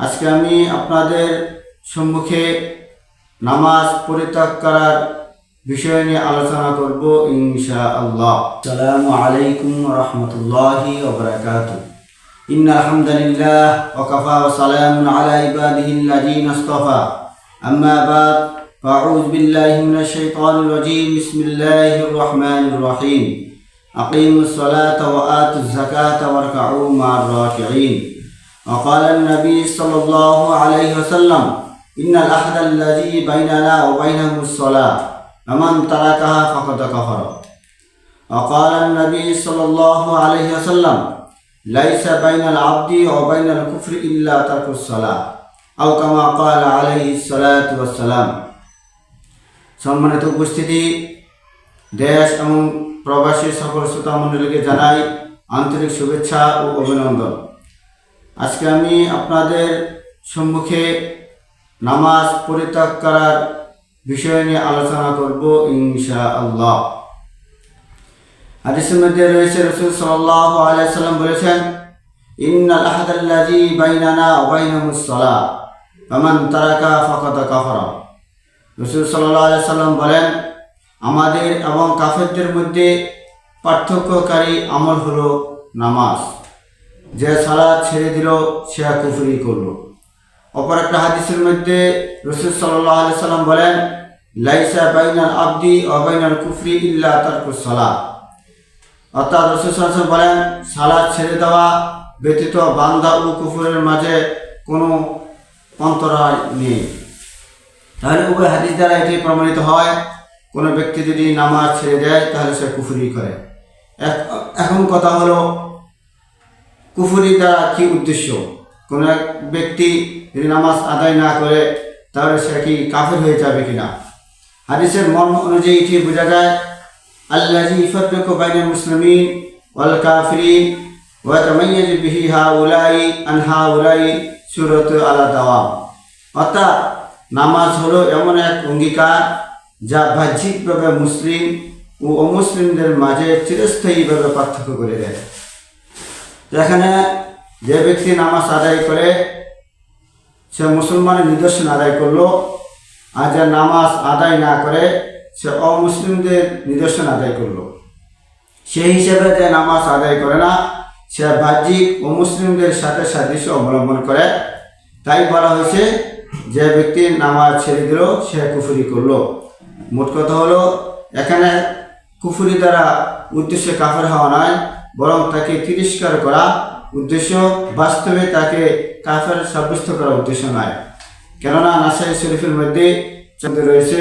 আজকে আমি আপনাদের সম্মুখে নামাজ পরিত্যাগ করার বিষয় নিয়ে আলোচনা করব ইনশা আল্লাহ আসসালামু আলাইকুম রহমতুল্লাহি ওবরাকাতু إن الحمد لله وكفى وسلام على عباده الذين اصطفى أما بعد فأعوذ بالله من الشيطان الرجيم بسم الله الرحمن الرحيم أقيموا الصلاة وآتوا الزكاة واركعوا مع الراكعين وقال النبي صلى الله عليه وسلم إن الأحد الذي بيننا وبينهم الصلاة فمن تركها فقد كفر وقال النبي صلى الله عليه وسلم ليس بين العبد وبين الكفر إلا ترك الصلاة أو كما قال عليه الصلاة والسلام সম্মানিত উপস্থিতি দেশ এবং প্রবাসী সকল শ্রোতা মণ্ডলীকে জানাই আন্তরিক শুভেচ্ছা ও অভিনন্দন আজকে আমি আপনাদের সম্মুখে নামাজ পরিত্যাগ করার বিষয় নিয়ে আলোচনা করব ইনশা আল্লাহ হাদিসের মধ্যে রয়েছে, রসুল সাল্লাহ আলাইসাল্লাম বলেছেন, ইন্নাল আহাদাল্লাজি বাইনানা ওবাইনাহুস সালাহ, ফামান তারাকা ফাকাদ কাফারা। রসুল সাল্লাহ আলাইসাল্লাম বলেন, আমাদের এবং কাফেরদের মধ্যে পার্থক্যকারী আমল হলো নামাজ। যে সালাদ ছেড়ে দিল, সে কুফরি করল। অপর একটা হাদিসের মধ্যে রসুল সাল্লাহ আলি সাল্লাম বলেন, লাইসা বাইনাল আব্দি অবাইনাল কুফরি ইল্লা তারকুস সালাহ অর্থাৎ রসুল সাল্লাম বলেন সালাদ ছেড়ে দেওয়া ব্যতীত বান্দা ও কুফুরের মাঝে কোনো অন্তরায় নেই। তাহলে উভয় হাদিস দ্বারা এটি প্রমাণিত হয়, কোনো ব্যক্তি যদি নামাজ ছেড়ে দেয়, তাহলে সে কুফুরি করে। এখন কথা হলো কুফুরি দ্বারা কি উদ্দেশ্য? কোনো এক ব্যক্তি যদি নামাজ আদায় না করে, তাহলে সে কি কাফের হয়ে যাবে কিনা? হাদিসের মর্ম অনুযায়ী এটি বোঝা যায় আল্লাহি ইফারকু বাইনাল মুসলিমিন ওয়াল কাফিরিন ওয়া তামাইয়াজু বিহি হাউলাই আন হাউলাই সূরাত আলা দাওয়াম। অর্থাৎ নামাজ হলো এমন এক অঙ্গীকার যা বাহ্যিকভাবে মুসলিম ও অমুসলিমদের মাঝে চিরস্থায়ীভাবে পার্থক্য করে দেয়। যেখানে যে ব্যক্তি নামাজ আদায় করে, সে মুসলমানের নিদর্শন আদায় করল, আর যে নামাজ আদায় না করে, সে অমুসলিমদের নিদর্শন আদায় করল। সেই হিসেবে যে নামাজ আদায় করে না, সে বাহ্যিক অমুসলিমদের সাথে সাদৃশ্য অবলম্বন করে। তাই বলা হয়েছে, যে ব্যক্তি নামাজ ছেড়ে দিল, সে কুফুরি করল। মোট কথা হলো, এখানে কুফুরি দ্বারা উদ্দেশ্যে কাফের হওয়া নয় বরং তাকে তিরস্কার করা উদ্দেশ্য, বাস্তবে তাকে কাফের সাব্যস্ত করা উদ্দেশ্য নয়। কেননা নাসাই শরীফের মধ্যে রয়েছে।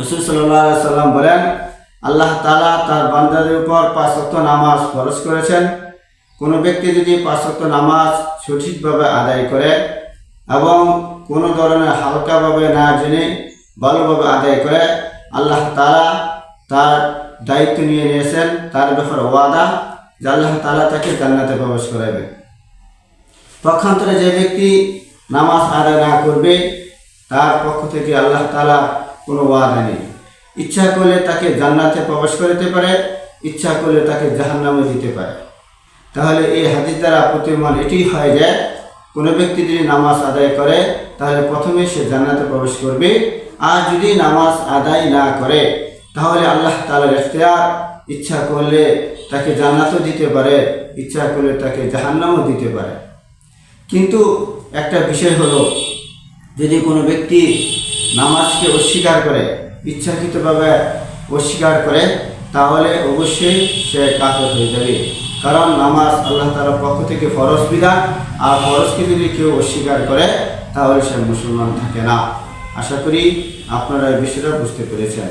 রসুল সাল্লাহ সাল্লাম বলেন, আল্লাহ তালা তার বান্দাদের উপর পাঁচ নামাজ ফরজ করেছেন। কোনো ব্যক্তি যদি পাঁচ নামাজ সঠিকভাবে আদায় করে এবং কোনো ধরনের হালকাভাবে না জেনে ভালোভাবে আদায় করে, আল্লাহ তালা তার দায়িত্ব নিয়ে নিয়েছেন, তার ব্যাপারে ওয়াদা, যে আল্লাহ তালা তাকে জান্নাতে প্রবেশ করাবে পক্ষান্তরে যে ব্যক্তি নামাজ আদায় না করবে, তার পক্ষ থেকে আল্লাহ তালা কোনো ওয়াদা নেই। ইচ্ছা করলে তাকে জান্নাতে প্রবেশ করতে পারে, ইচ্ছা করলে তাকে জাহান্নামে দিতে পারে। তাহলে এই হাদিস দ্বারা প্রতিমান এটি হয় যে, কোনো ব্যক্তি যদি নামাজ আদায় করে, তাহলে প্রথমে সে জান্নাতে প্রবেশ করবে, আর যদি নামাজ আদায় না করে তাহলে আল্লাহ তালার এখতিয়ার ইচ্ছা করলে তাকে জান্নাতও দিতে পারে, ইচ্ছা করলে তাকে জাহান্নামও দিতে পারে। কিন্তু একটা বিষয় হলো, যদি কোনো ব্যক্তি নামাজকে অস্বীকার করে, ইচ্ছাকৃতভাবে অস্বীকার করে, তাহলে অবশ্যই সে কাফের হয়ে যাবে। কারণ নামাজ আল্লাহ তালার পক্ষ থেকে ফরজ বিধান, আর ফরজকে যদি কেউ অস্বীকার করে, তাহলে সে মুসলমান থাকে না। আশা করি আপনারা এই বিষয়টা বুঝতে পেরেছেন।